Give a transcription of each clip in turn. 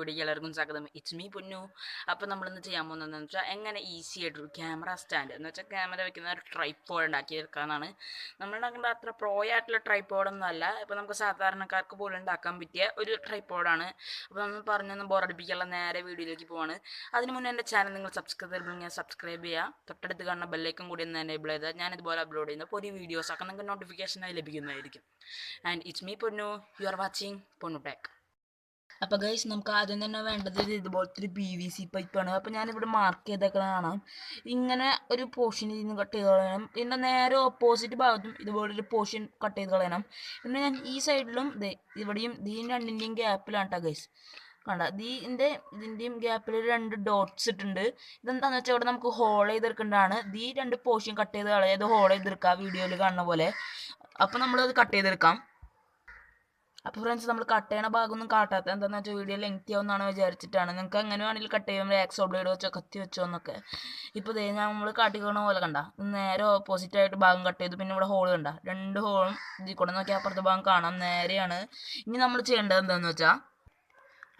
Video എല്ലാവർക്കും സ്വാഗതം. It's me പൊന്നു. അപ്പോൾ നമ്മളിന്ന് ചെയ്യാൻ പോകുന്നതെന്ന് വെച്ചാൽ എങ്ങനെ ഈസി ആയിട്ട് ഒരു ക്യാമറ സ്റ്റാൻഡ് എന്ന് വെച്ചാൽ ക്യാമറ വെക്കുന്ന ഒരു ട്രൈപ്പോഡ് ഉണ്ടാക്കിയെടുക്കാന്നാണ് നമ്മൾ ഉണ്ടാക്കേണ്ട അത്ര പ്രോ ആയിട്ടുള്ള ട്രൈപ്പോഡൊന്നും അല്ല. നമുക്ക് സാധാരണക്കാർക്ക് പോലും ഉണ്ടാക്കാൻ പറ്റിയ ഒരു ട്രൈപ്പോഡാണ് അപ്പോൾ നമ്മൾ പറഞ്ഞൊന്നും ബോറടിപ്പിക്കാനുള്ള നേരെ വീഡിയോയിലേക്ക് പോവാണ്. അതിന് മുന്നേ എന്റെ ചാനൽ നിങ്ങൾ സബ്സ്ക്രൈബ് ചെയ്തിട്ടുണ്ടെങ്കിൽ സബ്സ്ക്രൈബ് ചെയ്യുക. തൊട്ടടുത്ത് കാണുന്ന ബെല്ലേക്കും കൂടി ഒന്ന് എനേബിൾ ചെയ്താൽ ഞാനിതുപോലെ അപ്ലോഡ് ചെയ്യുന്ന പുതിയ വീഡിയോസ് ഒക്കെ നിങ്ങൾക്ക് നോട്ടിഫിക്കേഷനായി ലഭിക്കുന്നതായിരിക്കും. And it's me Ponnu. You are watching Ponnu tech അപ്പോൾ ഗൈസ് നമുക്ക് ആദ്യം തന്നെ വേണ്ടത് ഇത് ഇതുപോലത്തെ ഒരു പി വി സി പൈപ്പാണ് അപ്പോൾ ഞാനിവിടെ മാർക്ക് ചെയ്തേക്കണ കാണാം. ഇങ്ങനെ ഒരു പോർഷൻ ഇതിന് കട്ട് ചെയ്ത് കളയണം. പിന്നെ നേരെ ഓപ്പോസിറ്റ് ഭാഗത്തും ഇതുപോലെ ഒരു പോർഷൻ കട്ട് ചെയ്ത് കളയണം. പിന്നെ ഞാൻ ഈ സൈഡിലും ഇവിടെയും ദീൻ രണ്ടിന്റെയും ഗ്യാപ്പിലാണ് കേട്ടോ ഗൈസ് കണ്ട? ഇതിന്റെ ഇതിന്റെയും ഗ്യാപ്പിൽ രണ്ട് ഡോട്ട്സ് ഇട്ടുണ്ട് ഇതെന്താണെന്ന് വെച്ചാൽ ഇവിടെ നമുക്ക് ഹോൾ ചെയ്തെടുക്കേണ്ടതാണ്. ദീ രണ്ട് പോർഷൻ കട്ട് ചെയ്ത് കളയാതെ ഹോൾ ചെയ്തെടുക്കാം വീഡിയോയിൽ കാണുന്ന പോലെ. അപ്പോൾ നമ്മളത് കട്ട് ചെയ്തെടുക്കാം. അപ്പോൾ ഫ്രണ്ട്സ് നമ്മൾ കട്ട് ചെയ്യണ ഭാഗമൊന്നും കാട്ടാത്ത എന്താണെന്ന് വെച്ചാൽ വീഡിയോ ലെങ്ത്തി ആവുമെന്നാണ് വിചാരിച്ചിട്ടാണ്. നിങ്ങൾക്ക് അങ്ങനെ വേണമെങ്കിൽ കട്ട് ചെയ്യുമ്പോൾ ആക്സോ ബ്ലേഡ് വെച്ചോ കത്തി വെച്ചോ എന്നൊക്കെ. ഇപ്പോൾ ഞാൻ നമ്മൾ കാട്ടിക്കണ പോലെ കണ്ട. നേരെ ഓപ്പോസിറ്റ് ആയിട്ട് ഭാഗം കട്ട് ചെയ്തു. പിന്നെ ഇവിടെ ഹോൾ കണ്ട. രണ്ട് ഹോളും ഇതിൽ കൂടെ അപ്പുറത്തെ ഭാഗം കാണാം. നേരെയാണ്. ഇനി നമ്മൾ ചെയ്യേണ്ടത് എന്താണെന്ന് വെച്ചാൽ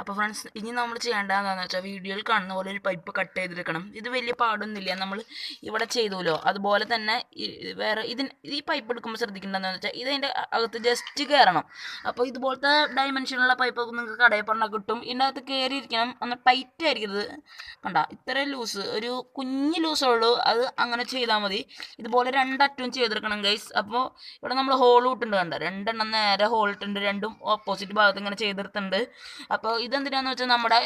അപ്പോൾ ഫ്രണ്ട്സ് ഇനി നമ്മൾ ചെയ്യേണ്ടത് എന്താണെന്ന് വെച്ചാൽ വീഡിയോയിൽ കാണുന്ന പോലെ ഒരു പൈപ്പ് കട്ട് ചെയ്തെടുക്കണം. ഇത് വലിയ പാടൊന്നുമില്ല. നമ്മൾ ഇവിടെ ചെയ്തുല്ലോ. അതുപോലെ തന്നെ വേറെ ഇതിന് ഈ പൈപ്പ് എടുക്കുമ്പോൾ ശ്രദ്ധിക്കേണ്ടതെന്ന് വെച്ചാൽ ഇതിന്റെ അകത്ത് ജസ്റ്റ് കയറണം അപ്പോൾ ഇതുപോലത്തെ ഡയമെൻഷനുള്ള പൈപ്പ് നിങ്ങൾക്ക് കടയിൽ പറഞ്ഞാൽ കിട്ടും. ഇതിന്റെ അകത്ത് കയറിയിരിക്കണം ഒന്ന് ടൈറ്റ് ആയിരിക്കരുത്. കണ്ട ഇത്രയും ലൂസ് ഒരു കുഞ്ഞ് ലൂസേ ഉള്ളൂ. അത് അങ്ങനെ ചെയ്താൽ മതി. ഇതുപോലെ രണ്ടറ്റവും ചെയ്തെടുക്കണം ഗൈസ് അപ്പോൾ ഇവിടെ നമ്മൾ ഹോൾ ഇട്ടുണ്ട് കണ്ട? രണ്ടെണ്ണം നേരെ ഹോൾ ഇട്ടുണ്ട് രണ്ടും ഓപ്പോസിറ്റ് ഭാഗത്ത് ഇങ്ങനെ ചെയ്തെടുത്തിട്ടുണ്ട്. അപ്പോൾ ഇതെന്തിനാന്ന് വെച്ചാൽ നമ്മുടെ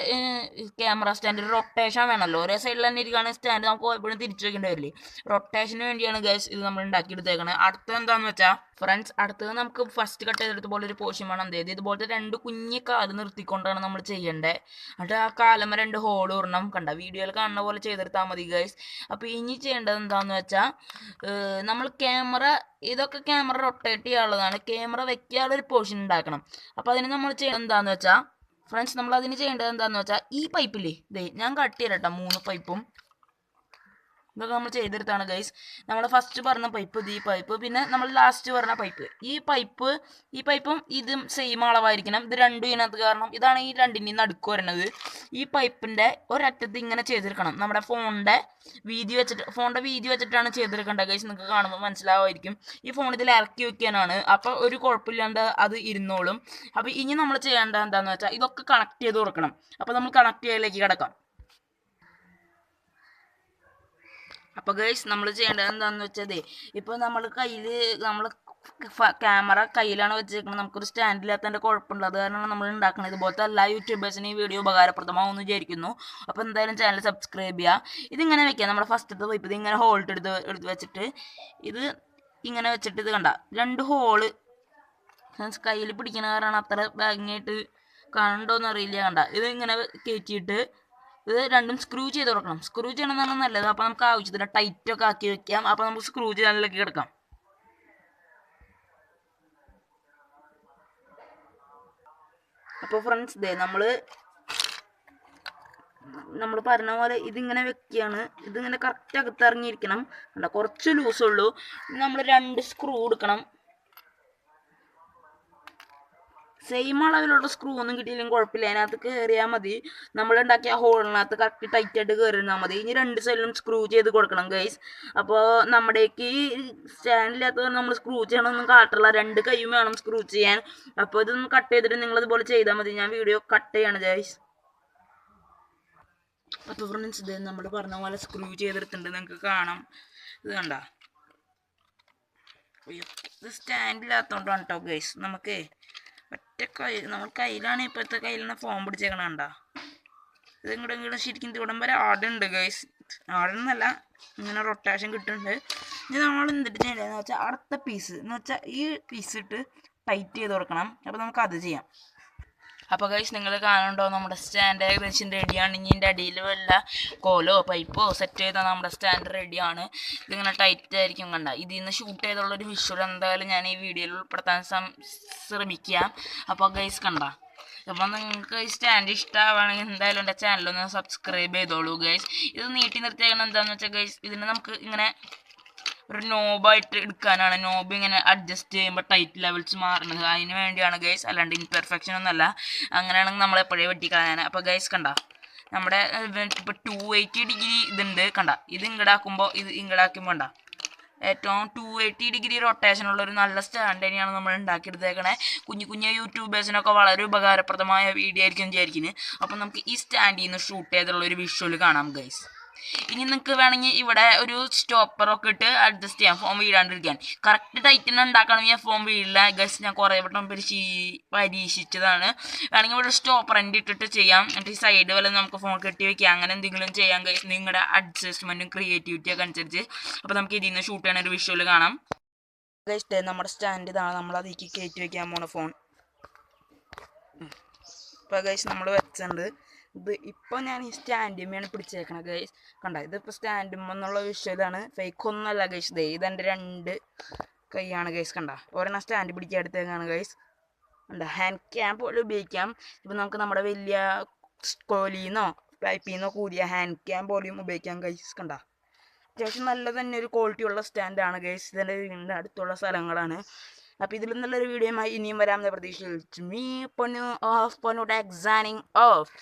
ക്യാമറ സ്റ്റാൻഡ് റൊട്ടേഷൻ വേണമല്ലോ ഒരേ സൈഡിൽ തന്നെ ഇരിക്കുകയാണ് സ്റ്റാൻഡ് നമുക്ക് എപ്പോഴും തിരിച്ചു വയ്ക്കേണ്ടി വരില്ലേ? റൊട്ടേഷന് വേണ്ടിയാണ് ഗൈസ് ഇത് നമ്മൾ ഉണ്ടാക്കിയെടുത്തേക്കണത് അടുത്ത എന്താണെന്ന് വെച്ചാൽ ഫ്രണ്ട്സ് അടുത്തത് നമുക്ക് ഫസ്റ്റ് കട്ട് ചെയ്തെടുത്ത പോലെ ഒരു പോഷൻ വേണം എന്ത് ഇതുപോലത്തെ രണ്ട് കുഞ്ഞി കാൽ നിർത്തിക്കൊണ്ടാണ് നമ്മൾ ചെയ്യേണ്ടത് എന്നിട്ട് ആ കാലമ്മ രണ്ട് ഹോൾ ഇടണം കണ്ട. വീഡിയോയിൽ കാണുന്ന പോലെ ചെയ്തെടുത്താൽ മതി ഗൈസ് അപ്പോൾ ഇനി ചെയ്യേണ്ടത് എന്താണെന്ന് വെച്ചാൽ നമ്മൾ ക്യാമറ ഇതൊക്കെ ക്യാമറ റൊട്ടേറ്റ് ചെയ്യാനുള്ളതാണ്. ക്യാമറ വെക്കാനുള്ള ഒരു പോർഷൻ ഉണ്ടാക്കണം അപ്പോൾ അതിന് നമ്മൾ ചെയ്യേണ്ടത് എന്താണെന്ന് വെച്ചാൽ ഫ്രണ്ട്സ് നമ്മൾ അതിന് ചെയ്യേണ്ടത് എന്താണെന്ന് വെച്ചാൽ ഈ പൈപ്പില്ലേ ഇതേ ഞാൻ കട്ട് ചെയ്തിട്ടാ മൂന്ന് പൈപ്പും ഇതൊക്കെ നമ്മൾ ചെയ്തെടുത്താണ് ഗൈസ് നമ്മൾ ഫസ്റ്റ് പറഞ്ഞ പൈപ്പ് ഇത് ഈ പൈപ്പ് പിന്നെ നമ്മൾ ലാസ്റ്റ് പറഞ്ഞ പൈപ്പ് ഈ പൈപ്പ് ഈ പൈപ്പും ഇതും സെയിം അളവായിരിക്കണം. ഇത് രണ്ടും ഇതിനകത്ത് കാരണം ഇതാണ് ഈ രണ്ടിന്റെയും നടുക്ക് വരുന്നത് ഈ പൈപ്പിന്റെ ഒരറ്റത്ത് ഇങ്ങനെ ചെയ്തെടുക്കണം. നമ്മുടെ ഫോണിന്റെ വീതി വെച്ചിട്ട് ഫോണിന്റെ വീതി വെച്ചിട്ടാണ് ചെയ്തെടുക്കേണ്ടത് ഗൈസ് നിങ്ങൾക്ക് കാണുമ്പോൾ മനസ്സിലാവുമായിരിക്കും. ഈ ഫോൺ ഇതിൽ ഇറക്കി വെക്കാനാണ്. അപ്പോൾ ഒരു കുഴപ്പമില്ലാണ്ട് അത് ഇരുന്നോളും. അപ്പോൾ ഇനി നമ്മൾ ചെയ്യേണ്ടത് എന്താണെന്ന് വെച്ചാൽ ഇതൊക്കെ കണക്ട് ചെയ്ത് കൊടുക്കണം. അപ്പോൾ നമ്മൾ കണക്ട് ചെയ്യലേക്ക് കിടക്കാം. അപ്പോൾ ഗൈസ് നമ്മൾ ചെയ്യേണ്ടത് എന്താണെന്ന് വെച്ചതേ ഇപ്പോൾ നമ്മൾ കയ്യിൽ നമ്മൾ ക്യാമറ കയ്യിലാണ് വെച്ചേക്കുന്നത് നമുക്കൊരു സ്റ്റാൻഡില്ലാത്തതിന്റെ കുഴപ്പമുണ്ട് അത് കാരണമാണ് നമ്മൾ ഉണ്ടാക്കുന്നത് ഇതുപോലത്തെ എല്ലാ യൂട്യൂബേഴ്സിനും ഈ വീഡിയോ ഉപകാരപ്രദമാവുമെന്ന് വിചാരിക്കുന്നു. അപ്പോൾ എന്തായാലും ചാനൽ സബ്സ്ക്രൈബ് ചെയ്യുക ഇതിങ്ങനെ വെക്കാം. നമ്മുടെ ഫസ്റ്റ് ഇത് ഇങ്ങനെ ഹോൾട്ട് എടുത്ത് എടുത്ത് വെച്ചിട്ട് ഇത് ഇങ്ങനെ വെച്ചിട്ട് ഇത് കണ്ട. രണ്ട് ഹോൾ കയ്യിൽ പിടിക്കുന്ന കാരണം അത്ര ഭംഗിയായിട്ട് കണ്ടോന്നറിയില്ല കണ്ട. ഇത് ഇങ്ങനെ കയറ്റിയിട്ട് ഇത് രണ്ടും സ്ക്രൂ ചെയ്ത് കൊടുക്കണം. സ്ക്രൂ ചെയ്യണമെന്നാണ് നല്ലത്. അപ്പോൾ നമുക്ക് ആവശ്യത്തിന് ടൈറ്റ് ഒക്കെ ആക്കി വെക്കാം. അപ്പോൾ നമുക്ക് സ്ക്രൂ ചെയ്യാനിലേക്ക് കിടക്കാം. അപ്പോൾ ഫ്രണ്ട്സ് ദേ നമ്മൾ നമ്മൾ പറഞ്ഞ പോലെ ഇതിങ്ങനെ വെക്കുകയാണ്. ഇതിങ്ങനെ കറക്റ്റ് അകത്തിറങ്ങിയിരിക്കണം കണ്ടോ? കുറച്ച് ലൂസുള്ളൂ നമ്മൾ രണ്ട് സ്ക്രൂ എടുക്കണം. സെയിം അളവിലുള്ള സ്ക്രൂ ഒന്നും കിട്ടിയില്ലെങ്കിൽ കുഴപ്പമില്ല. അതിനകത്ത് കയറിയാൽ മതി. നമ്മൾ ഉണ്ടാക്കിയ ഹോളിനകത്ത് കറക്റ്റ് ടൈറ്റ് ആയിട്ട് കയറിയിരുന്നാൽ മതി. ഇനി രണ്ട് സൈഡിലും സ്ക്രൂ ചെയ്ത് കൊടുക്കണം ഗൈസ് അപ്പോൾ നമ്മുടേക്ക് സ്റ്റാൻഡില്ലാത്തത് നമ്മൾ സ്ക്രൂ ചെയ്യണമെന്നും കാട്ടില്ല. രണ്ട് കൈയും വേണം സ്ക്രൂ ചെയ്യാൻ. അപ്പോൾ ഇതൊന്ന് കട്ട് ചെയ്തിട്ട് നിങ്ങളതുപോലെ ചെയ്താൽ മതി. ഞാൻ വീഡിയോ കട്ട് ചെയ്യാണ് ഗൈസ് അപ്പോൾ ഫ്രണ്ട്സ് ഇത് നമ്മൾ പറഞ്ഞ പോലെ സ്ക്രൂ ചെയ്തെടുത്തിട്ടുണ്ട്. നിങ്ങൾക്ക് കാണാം. ഇത് കണ്ട? ഇത് സ്റ്റാൻഡില്ലാത്തതുകൊണ്ടാണ് കേട്ടോ ഗൈസ് നമുക്ക് ഒറ്റ കൈ നമ്മൾ കയ്യിലാണ് ഇപ്പോഴത്തെ കയ്യിലാണ് ഫോം പിടിച്ചേക്കണ കണ്ട? ഇത് ഇങ്ങോട്ട് ഇങ്ങോട്ട് ശരിക്കും ഇവിടം വരെ ആടുണ്ട് ഗൈസ് ആടുന്നല്ല ഇങ്ങനെ റൊട്ടേഷൻ കിട്ടുന്നുണ്ട്. ഇനി നമ്മൾ എന്തിട്ട് ചെയ്യേണ്ടതെന്ന് വെച്ചാൽ അടുത്ത പീസ് എന്ന് വെച്ചാൽ ഈ പീസ് ഇട്ട് ടൈറ്റ് ചെയ്ത് കൊടുക്കണം. അപ്പോൾ നമുക്ക് അത് ചെയ്യാം. അപ്പോൾ ഗൈസ് നിങ്ങൾ കാണുന്നുണ്ടോ? നമ്മുടെ സ്റ്റാൻഡ് ഏകദേശം റെഡിയാണ് ഇനി ഇതിന്റെ അടിയിൽ വല്ല കോലോ പൈപ്പോ സെറ്റ് ചെയ്താൽ നമ്മുടെ സ്റ്റാൻഡ് റെഡിയാണ് ഇതിങ്ങനെ ടൈറ്റ് ആയിരിക്കും കണ്ട. ഇതിൽ നിന്ന് ഷൂട്ട് ചെയ്തുള്ളൊരു വിഷ്വൽ എന്തായാലും ഞാൻ ഈ വീഡിയോയിൽ ഉൾപ്പെടുത്താൻ ശ്രമിക്കുക ശ്രമിക്കാം അപ്പോൾ ഗൈസ് കണ്ട. അപ്പോൾ നിങ്ങൾക്ക് ഈ സ്റ്റാൻഡ് ഇഷ്ടമാവുകയാണെങ്കിൽ എന്തായാലും എന്റെ ചാനലൊന്ന് സബ്സ്ക്രൈബ് ചെയ്തോളൂ ഗൈസ് ഇത് നീട്ടി നിർത്തിയേക്കണം എന്താണെന്ന് വെച്ചാൽ ഗൈസ് ഇതിന് നമുക്ക് ഇങ്ങനെ ഒരു നോബായിട്ട് എടുക്കാനാണ്. നോബ് ഇങ്ങനെ അഡ്ജസ്റ്റ് ചെയ്യുമ്പോൾ ടൈറ്റ് ലെവൽസ് മാറുന്നത് അതിന് വേണ്ടിയാണ് ഗൈസ് അല്ലാണ്ട് ഇൻപെർഫെക്ഷൻ ഒന്നല്ല അങ്ങനെയാണെങ്കിൽ നമ്മൾ എപ്പോഴേ വെട്ടിക്കളയാൻ അപ്പോൾ ഗൈസ് കണ്ട നമ്മുടെ ഇപ്പോൾ ടു എയ്റ്റി ഡിഗ്രി ഇതുണ്ട്. കണ്ട ഇത് ഇങ്ങടാക്കുമ്പോൾ ഇത് ഇങ്ങടാക്കുമ്പോൾ കണ്ട. ഏറ്റവും ടു എയ്റ്റി ഡിഗ്രി റൊട്ടേഷൻ ഉള്ള ഒരു നല്ല സ്റ്റാൻഡ് തന്നെയാണ് നമ്മൾ ഉണ്ടാക്കിയെടുത്തേക്കണേ. കുഞ്ഞു കുഞ്ഞു യൂട്യൂബേഴ്സിനൊക്കെ വളരെ ഉപകാരപ്രദമായ വീഡിയോ ആയിരിക്കും വിചാരിക്കുന്നത് അപ്പം നമുക്ക് ഈ സ്റ്റാൻഡിൽ നിന്ന് ഷൂട്ട് ചെയ്തുള്ള ഒരു വിഷ്വൽ കാണാം ഗൈസ് ഇനി നിങ്ങൾക്ക് വേണമെങ്കിൽ ഇവിടെ ഒരു സ്റ്റോപ്പറൊക്കെ ഇട്ട് അഡ്ജസ്റ്റ് ചെയ്യാം. ഫോം വീഴാണ്ടിരിക്കാൻ. കറക്റ്റ് ടൈറ്റിന് ഉണ്ടാക്കണമെങ്കിൽ ഫോം വീഴില്ല. ഗസ് ഞാൻ കുറേ വട്ടം പരിശീ പരീക്ഷിച്ചതാണ്. വേണമെങ്കിൽ ഇവിടെ സ്റ്റോപ്പർ എന്റെ ഇട്ടിട്ട് ചെയ്യാം. എന്നിട്ട് സൈഡ് വല്ല നമുക്ക് ഫോൺ കെട്ടി വെക്കാം. അങ്ങനെ എന്തെങ്കിലും ചെയ്യാം ഗൈസ് നിങ്ങളുടെ അഡ്ജസ്റ്റ്മെന്റും ക്രിയേറ്റിവിറ്റിയൊക്കെ അനുസരിച്ച്. അപ്പോൾ നമുക്ക് ഇതിൽ നിന്ന് ഷൂട്ട് ചെയ്യണ ഒരു വിഷ്വൽ കാണാം. ഗൈസ് നമ്മുടെ സ്റ്റാൻഡ് ഇതാണ് നമ്മൾ അതിലേക്ക് കയറ്റി വെക്കാൻ പോണ ഫോൺ ഇപ്പോൾ ഗൈസ് നമ്മൾ വെച്ചിട്ടുണ്ട് ഇത് ഇപ്പോൾ ഞാൻ ഈ സ്റ്റാൻഡിമ്മയാണ് പിടിച്ചേക്കണത് ഗൈസ് കണ്ട ഇതിപ്പോൾ സ്റ്റാൻഡിമെന്നുള്ള വിഷയമാണ് ഫേക്ക് ഒന്നുമല്ല ഗൈസ് ദേ ഇതെന്റെ രണ്ട് കൈയാണ് ഗൈസ് കണ്ട? ഒരെണ്ണം സ്റ്റാൻഡ് പിടിക്കാൻ എടുത്തേക്കാണ് ഗൈസ് കണ്ട? ഹാൻഡ് ക്യാം പോലെ ഉപയോഗിക്കാം. ഇപ്പം നമുക്ക് നമ്മുടെ വലിയ കോലിന്നോ പൈപ്പിന്നോ കൂടിയ ഹാൻഡ് ക്യാം പോലെയും ഉപയോഗിക്കാം ഗൈസ് കണ്ട? അത്യാവശ്യം നല്ല തന്നെ ഒരു ക്വാളിറ്റി ഉള്ള സ്റ്റാൻഡാണ് ഗൈസ് ഇതിന്റെ വീടിന്റെ അടുത്തുള്ള സ്ഥലങ്ങളാണ്. അപ്പോൾ ഇതിലും നല്ലൊരു വീഡിയോയുമായി ഇനിയും വരാമെന്ന പ്രതീക്ഷയിൽ മീ പൊന്നു ഓഫ് പൊന്നു എക്സാനിങ് ഓഫ്